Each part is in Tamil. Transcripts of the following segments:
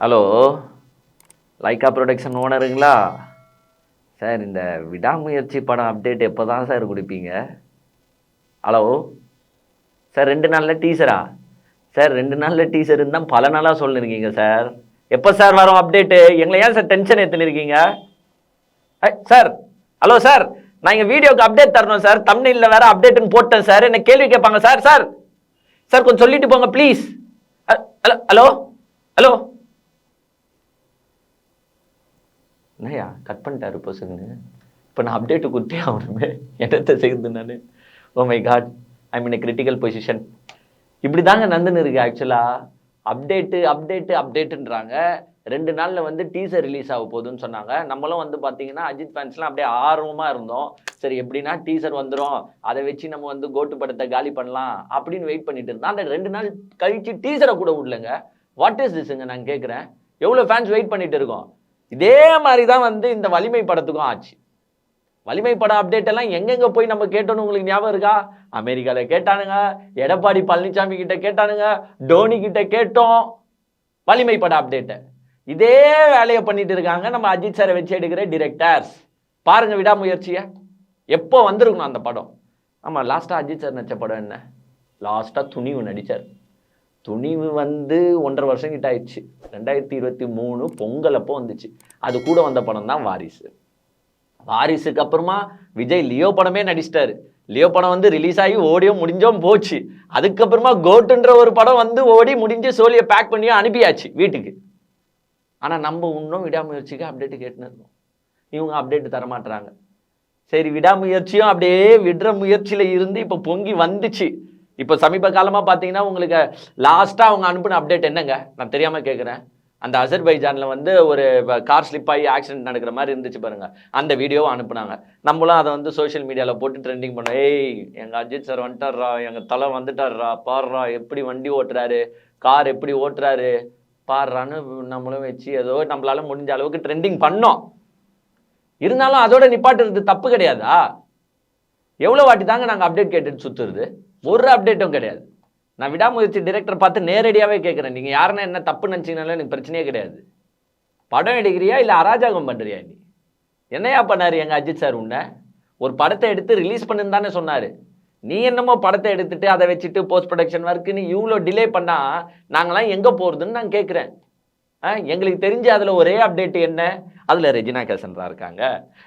ஹலோ லைக்கா ப்ரொடக்ஷன் ஓனருங்களா சார் இந்த விடாமுயற்சி படம் அப்டேட் எப்போ தான் சார் கொடுப்பீங்க? ஹலோ சார் ரெண்டு நாளில் டீசரா சார் ரெண்டு நாளில் டீசர் இருந்தால் பல நாளாக சொல்லிருக்கீங்க சார் எப்போ சார் வரும் அப்டேட்டு எங்களை ஏன் சார் டென்ஷன் ஏற்றுனிருக்கீங்க சார் ஹலோ சார் நான் இங்கே வீடியோக்கு அப்டேட் தரணும் சார் தமிழில் வேற அப்டேட்டுன்னு போட்டேன் சார் என்ன கேள்வி கேட்பாங்க சார் சார் சார் கொஞ்சம் சொல்லிட்டு போங்க ப்ளீஸ் ஹலோ ஹலோ என்னையா கட் பண்ணிட்டாரு பசங்க இப்போ நான் அப்டேட்டு கொடுத்தே ஆகணுமே. என்னத்தை செய்யுது நான்? Oh oh my God I mean critical position இப்படி தாங்க நந்துன்னு இருக்கு ஆக்சுவலாக அப்டேட்டு அப்டேட்டு அப்டேட்டுன்றாங்க ரெண்டு நாளில் வந்து டீசர் ரிலீஸ் ஆக போகுதுன்னு சொன்னாங்க. நம்மளும் வந்து பார்த்தீங்கன்னா அஜித் ஃபேன்ஸ்லாம் அப்படியே ஆர்வமாக இருந்தோம். சரி எப்படின்னா டீசர் வந்துடும் அதை வச்சு நம்ம வந்து கோட்டு படத்தை காலி பண்ணலாம் அப்படின்னு வெயிட் பண்ணிட்டு இருந்தோம். அந்த ரெண்டு நாள் கழித்து டீசரை கூட விடலங்க. வாட் இஸ் திஸ்ங்க நான் கேட்குறேன் எவ்வளோ ஃபேன்ஸ் வெயிட் பண்ணிட்டு இருக்கோம்? இதே மாதிரி தான் வந்து இந்த வலிமை படத்துக்கும் ஆச்சு. வலிமை பட அப்டேட் எல்லாம் எங்கெங்க போய் நம்ம கேட்டோன்னு உங்களுக்கு ஞாபகம் இருக்கா? அமெரிக்காவில் கேட்டானுங்க எடப்பாடி பழனிசாமி கிட்ட கேட்டானுங்க டோனி கிட்ட கேட்டோம். வலிமை பட அப்டேட்டை இதே வேலையை பண்ணிட்டு இருக்காங்க நம்ம அஜித் சாரை வச்சு எடுக்கிற டிரெக்டர்ஸ் பாருங்க விடாமுயற்சியை. எப்போ வந்திருக்கணும் அந்த படம்? ஆமாம் லாஸ்ட்டாக அஜித் சார் நடிச்ச படம் என்ன? லாஸ்ட்டாக துணிவு நடித்தார் துணிவு வந்து ஒன்றரை வருஷம் கிட்ட ஆயிடுச்சு. ரெண்டாயிரத்தி இருபத்தி மூணு பொங்கல் அப்போ வந்துச்சு. அது கூட வந்த படம் தான் வாரிசு. வாரிசுக்கு அப்புறமா விஜய் லியோ படமே நடிச்சிட்டாரு. லியோ படம் வந்து ரிலீஸ் ஆகி ஓடியோ முடிஞ்சோம் போச்சு. அதுக்கப்புறமா கோட்டுன்ற ஒரு படம் வந்து ஓடி முடிஞ்சு சோழியை பேக் பண்ணியும் அனுப்பியாச்சு வீட்டுக்கு. ஆனால் நம்ம இன்னும் விடாமுயற்சிக்கு அப்டேட் கேட்டுன்னு இருக்கோம் இவங்க அப்டேட் தர மாட்டுறாங்க சரி விடாமுயற்சியும் அப்படியே விடுற முயற்சியில் இருந்து இப்போ பொங்கி வந்துச்சு. இப்போ சமீப காலமாக பார்த்தீங்கன்னா உங்களுக்கு லாஸ்ட்டாக அவங்க அனுப்பின அப்டேட் என்னங்க? நான் தெரியாமல் கேட்குறேன் அந்த அசர்பைஜானில் வந்து ஒரு கார் ஸ்லிப் ஆகி ஆக்சிடென்ட் நடக்கிற மாதிரி இருந்துச்சு பாருங்கள் அந்த வீடியோவை அனுப்புனாங்க. நம்மளும் அதை வந்து சோஷியல் மீடியாவில் போட்டு ட்ரெண்டிங் பண்ணோம். ஏய் எங்கள் அஜித் சார் வந்துட்டார்ரா எங்கள் தலை வந்துட்டார்ரா பாடுறா எப்படி வண்டி ஓட்டுறாரு கார் எப்படி ஓட்டுறாரு பாடுறான்னு நம்மளும் வச்சு ஏதோ நம்மளால முடிஞ்ச அளவுக்கு ட்ரெண்டிங் பண்ணோம். இருந்தாலும் அதோட நிப்பாட்டுறது தப்பு கிடையாதா? எவ்வளோ வாட்டி தாங்க நாங்கள் அப்டேட் கேட்டுட்டு சுற்றுறது ஒரு அப்டேட்டும் கிடையாது. நான் விடாமுயற்சி டிரெக்டர் பார்த்து நேரடியாகவே கேட்குறேன். நீங்கள் யாருன்னா என்ன தப்பு நினச்சிங்கனாலும் எனக்கு பிரச்சனையே கிடையாது. படம் எடுக்கிறியா இல்லை அராஜகம் பண்ணுறியா நீ? என்னையா பண்ணார் எங்கள் அஜித் சார் உன்னை? ஒரு படத்தை எடுத்து ரிலீஸ் பண்ணுன்னு தானே சொன்னார். நீ என்னமோ படத்தை எடுத்துட்டு அதை வச்சுட்டு போஸ்ட் ப்ரொடக்ஷன் ஒர்க்குன்னு இவ்வளோ டிலே பண்ணால் நாங்களாம் எங்கே போகிறதுன்னு நான் கேட்குறேன். எங்களுக்கு தெரிஞ்ச அதில் ஒரே அப்டேட் என்ன? அதில் ரெஜினா கேசன்ரா இருக்காங்க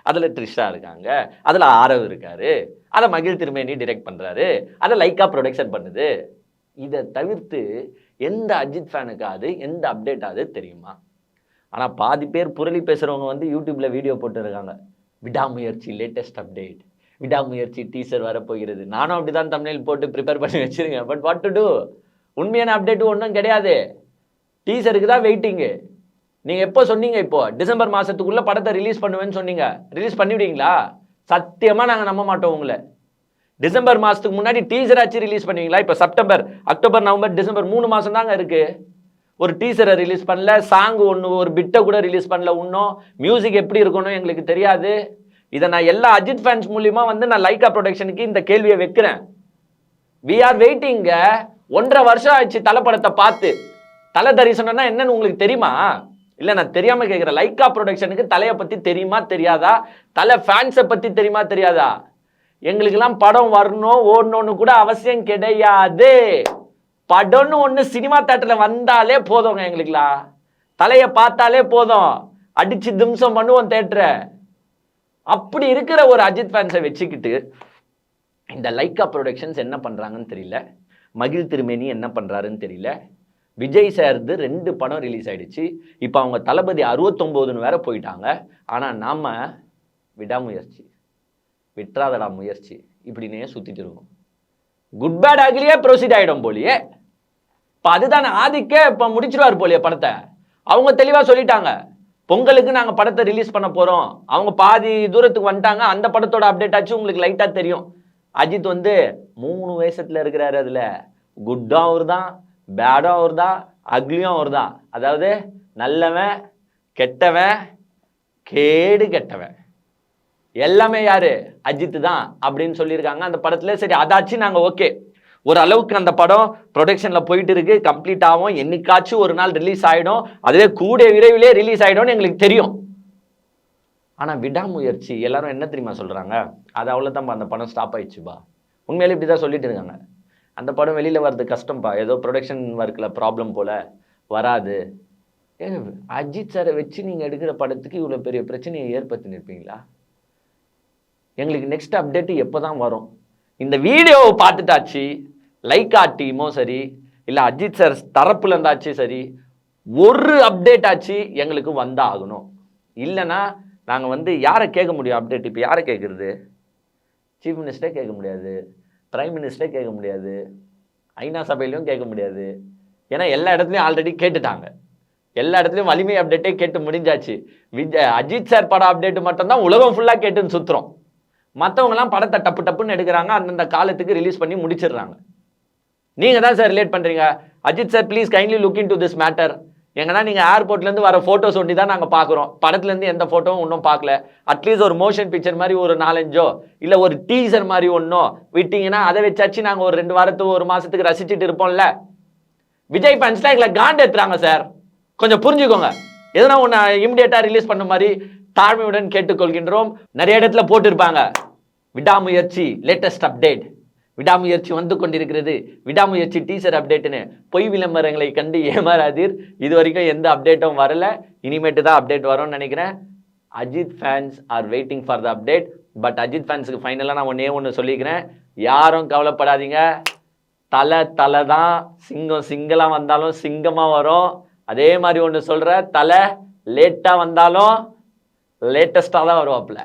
அதில் ட்ரிஷா இருக்காங்க அதில் ஆரவ் இருக்காரு அதை மகிழ் திருமேனி டிரெக்ட் பண்ணுறாரு அதை லைக்கா ப்ரொடக்ஷன் பண்ணுது. இதை தவிர்த்து எந்த அஜித் ஃபேனுக்காவது எந்த அப்டேட்டாவது தெரியுமா? ஆனால் பாதி பேர் புரளி பேசுகிறவங்க வந்து யூடியூப்பில் வீடியோ போட்டுருக்காங்க. விடாமுயற்சி லேட்டஸ்ட் அப்டேட் விடாமுயற்சி டீசர் வரப்போகிறது நானும் அப்படி தான் தமிழில் போட்டு ப்ரிப்பேர் பண்ணி வச்சுருங்க பட் வாட் டு டூ உண்மையான அப்டேட்டு ஒன்றும் கிடையாது. டீசருக்கு தான் வெயிட்டிங்கு நீங்கள் எப்போ சொன்னீங்க இப்போ? டிசம்பர் மாதத்துக்குள்ளே படத்தை ரிலீஸ் பண்ணுவேன்னு சொன்னீங்க. ரிலீஸ் பண்ணிவிடுவீங்களா சத்தியமாக நாங்கள் நம்ப மாட்டோம் உங்களை. டிசம்பர் மாதத்துக்கு முன்னாடி டீசர் ஆச்சு ரிலீஸ் பண்ணுவீங்களா? இப்போ செப்டம்பர் அக்டோபர் நவம்பர் டிசம்பர் மூணு மாதம் தாங்க இருக்குது ஒரு டீசரை ரிலீஸ் பண்ணல சாங் ஒன்று ஒரு பிட்டை கூட ரிலீஸ் பண்ணல இன்னும். மியூசிக் எப்படி இருக்கணும் எங்களுக்கு தெரியாது. இதை நான் எல்லா அஜித் ஃபேன்ஸ் மூலியமாக வந்து நான் லைக்கா ப்ரொடக்ஷனுக்கு இந்த கேள்வியை வைக்கிறேன். வி ஆர் வெயிட்டிங்க ஒன்றரை வருஷம் ஆயிடுச்சு தலைப்படத்தை பார்த்து. தலை தரிசனம்னா என்னன்னு உங்களுக்கு தெரியுமா? இல்லை நான் தெரியாமல் கேட்குறேன் லைக்கா ப்ரொடக்ஷனுக்கு தலையை பற்றி தெரியுமா தெரியாதா? தலை ஃபேன்ஸை பற்றி தெரியுமா தெரியாதா? எங்களுக்கெல்லாம் படம் வரணும் ஓடணும்னு கூட அவசியம் கிடையாது. படம்னு ஒன்று சினிமா தேட்டரில் வந்தாலே போதுங்க எங்களுக்குலாம் தலையை பார்த்தாலே போதும். அடிச்சு திம்சம் பண்ணுவோம் தேட்டரை அப்படி இருக்கிற ஒரு அஜித் ஃபேன்ஸை வச்சுக்கிட்டு இந்த லைக்கா ப்ரொடக்ஷன்ஸ் என்ன பண்ணுறாங்கன்னு தெரியல. மகிழ் திருமேனி என்ன பண்ணுறாருன்னு தெரியல. விஜய் சேர்ந்து ரெண்டு படம் ரிலீஸ் ஆயிடுச்சு. இப்போ அவங்க தளபதி அறுபத்தொம்போதுன்னு வேற போயிட்டாங்க. ஆனால் நாம் விடாமுயற்சி. விட்றாதடா முயற்சி. இப்படின்னே சுற்றிட்டு இருக்கோம். குட் பேட் ஆகலையே ப்ரொசீட் ஆகிடும் போலியே. இப்போ அதுதானே ஆதிக்கே இப்போ முடிச்சிருவார் போலியே படத்தை. அவங்க தெளிவாக சொல்லிட்டாங்க. பொங்கலுக்கு நாங்கள் படத்தை ரிலீஸ் பண்ண போகிறோம் அவங்க பாதி தூரத்துக்கு வந்துட்டாங்க. அந்த படத்தோட அப்டேட் ஆச்சு. உங்களுக்கு லைட்டாக தெரியும். அஜித் வந்து மூணு வயசத்தில் இருக்கிறாரு அதில். குட்டும் அவர் தான் பேடும் அவர் தான் அக்லியும் அவர் தான் அதாவது நல்லவன் கெட்டவன் கேடு கெட்டவன். எல்லாமே யாரு? அஜித் தான் அப்படின்னு சொல்லியிருக்காங்க. அந்த படத்துல சரி அதாச்சு நாங்க ஓகே ஒரு அளவுக்கு அந்த படம் ப்ரொடக்ஷன்ல போயிட்டு இருக்கு கம்ப்ளீட் ஆகும். என்னைக்காச்சும் ஒரு நாள் ரிலீஸ் ஆகிடும் அதுவே கூடிய விரைவிலே ரிலீஸ் ஆகிடும்னு எங்களுக்கு தெரியும். ஆனால் விடாமுயற்சி எல்லாரும் என்ன தெரியுமா சொல்கிறாங்க அது அவ்வளோதான்ப்பா அந்த படம் ஸ்டாப் ஆயிடுச்சுப்பா. உண்மையிலே இப்படி தான் சொல்லிட்டு இருக்காங்க. அந்த படம் வெளியில் வர்றது கஷ்டம்ப்பா ஏதோ ப்ரொடக்ஷன் ஒர்க்கில் ப்ராப்ளம் போல் வராது. ஏங்க அஜித் சாரை வச்சு நீங்கள் எடுக்கிற படத்துக்கு இவ்வளோ பெரிய பிரச்சனையை ஏற்படுத்தி நிற்பீங்களா எங்களுக்கு நெக்ஸ்ட் அப்டேட்டு எப்போ தான் வரும்? இந்த வீடியோவை பார்த்துட்டாச்சு லைக்கா டீமோ சரி இல்லை அஜித் சார் தரப்புல இருந்தாச்சு சரி ஒரு அப்டேட் ஆச்சு எங்களுக்கு வந்தா ஆகணும். இல்லைன்னா நாங்கள் வந்து யாரை கேட்க முடியும் அப்டேட் இப்போ யாரை கேட்குறது? சீஃப் மினிஸ்டரே கேட்க முடியாது. பிரைம் மினிஸ்டரே கேட்க முடியாது. ஐநா சபையிலையும் கேட்க முடியாது. ஏன்னா எல்லா இடத்துலையும் ஆல்ரெடி கேட்டுட்டாங்க. எல்லா இடத்துலையும் வலிமை அப்டேட்டே கேட்டு முடிஞ்சாச்சு. விஜய் அஜித் சார் படம் அப்டேட் மட்டும்தான் உலகம் ஃபுல்லாக கேட்டுன்னு சுற்றுறோம் மற்றவங்களாம் படத்தை டப்பு டப்புன்னு எடுக்கிறாங்க. அந்தந்த காலத்துக்கு ரிலீஸ் பண்ணி முடிச்சிடுறாங்க. நீங்கள் தான் சார் ரிலேட் பண்ணுறீங்க Ajith sir please kindly look into this matter எங்கன்னா நீங்கள் ஏர்போர்ட்லேருந்து வர ஃபோட்டோஸ் ஒண்டி தான் நாங்கள் பார்க்குறோம் படத்துலேருந்து எந்த ஃபோட்டோவும் இன்னும் பார்க்கல அட்லீஸ்ட் ஒரு மோஷன் பிக்சர் மாதிரி ஒரு நாலஞ்சோ இல்லை ஒரு டீசர் மாதிரி ஒன்றோ விட்டிங்கன்னா அதை வச்சாச்சு நாங்கள் ஒரு ரெண்டு வாரத்துக்கு ஒரு மாதத்துக்கு ரசிச்சுட்டு இருப்போம்ல. விஜய் ஃபேன்ஸ்லாம் எங்களை காண்டு ஏற்றுறாங்க சார் கொஞ்சம் புரிஞ்சுக்கோங்க. எதனா ஒன்று இமிடியேட்டாக ரிலீஸ் பண்ண மாதிரி தாழ்மையுடன் கேட்டுக்கொள்கின்றோம். நிறைய இடத்துல போட்டிருப்பாங்க. விடாமுயற்சி லேட்டஸ்ட் அப்டேட் விடாமுயற்சி வந்து கொண்டிருக்கிறது. விடாமுயற்சி டீசர் அப்டேட்டுன்னு பொய் விளம்பரங்களை கண்டு ஏமாறாதீர். இது வரைக்கும் எந்த அப்டேட்டும் வரல. இனிமேட்டு தான் அப்டேட் வரும்னு நினைக்கிறேன். Ajith fans are waiting for the update but Ajith ஃபேன்ஸுக்கு ஃபைனலாக நான் ஒன்றே ஒன்று சொல்லிக்கிறேன். யாரும் கவலைப்படாதீங்க. தலை தலை தான் சிங்கம் சிங்கலாக வந்தாலும் சிங்கமாக வரும். அதே மாதிரி ஒன்று சொல்கிற தலை லேட்டாக வந்தாலும் லேட்டஸ்ட்டாக தான் வருவாப்புல.